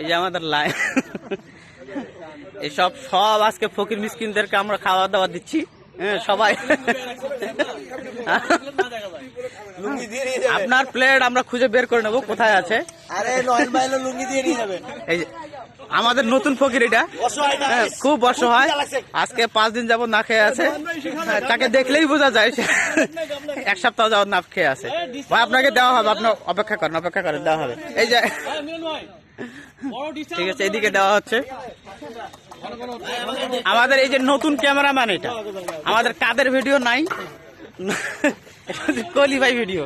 এই যে আমাদের এসব সব আজকে ফকির মিসকিনদেরকে আমরা খাওয়া দাওয়া দিচ্ছি। হ্যাঁ সবাই। আপনার প্লেট আমরা খুঁজে বের করে নেব কোথায় আছে? আরে নয়ন লুঙ্গি দিয়ে নিয়ে যাবেন এই যে আমাদের নতুন ফকির এটা। হ্যাঁ, খুব অসহায়। আজকে পাঁচ দিন যাবত না খেয়ে আছে। হ্যাঁ, তাকে দেখলেই বোঝা যায় এক সপ্তাহ যাবত না খেয়ে আছে। ভাই আপনাকে দেওয়া হবে আপনার অপেক্ষা করেন অপেক্ষা করেন দেওয়া হবে। এই যে ঠিক আছে এদিকে দেওয়া হচ্ছে। আমাদের এই যে নতুন ক্যামেরাম্যান এটা আমাদের কাদের ভিডিও নাই? কলি ভাই ভিডিও।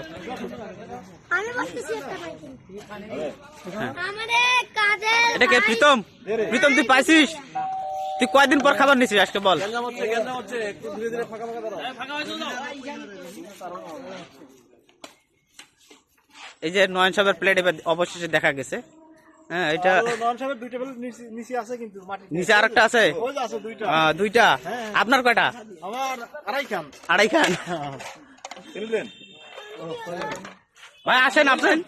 এটা কে প্রীতম? প্রীতম তুই পাইছিস? তুই কয়দিন পর খাবার নিছিস আজকে বল। এই যে নয়ন সাহেবের প্লেট এবার অবশেষে দেখা গেছে। হ্যাঁ এটা নিচে আছে কিন্তু নিচে আরেকটা আছে? দুইটা। আপনার কয়টা? আমার আড়াই খান। আড়াই খান? কিনলেন ভাই আসেন আসেন।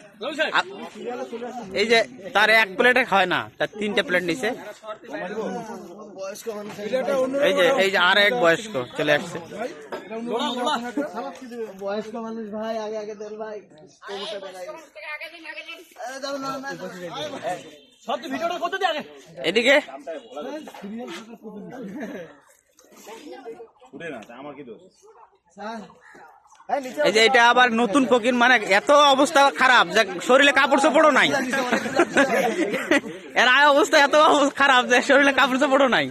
এই যে তার এক প্লেটে হয় না তার তিনটে প্লেট নিছে। এই যে এই যে আর এক বয়স্ক চলে আসছে। বয়স্ক মানুষ ভাই আগে আগে দেন ভাই। কবুতর বেড়াই আরে যাও হ্যাঁ এই যে এটা আবার নতুন ফকির মানে এত অবস্থা খারাপ যে শরীরে কাপড় চোপড়ও নাই। এর আয় অবস্থা এত খারাপ যে শরীরে কাপড় চোপড়ও নাই।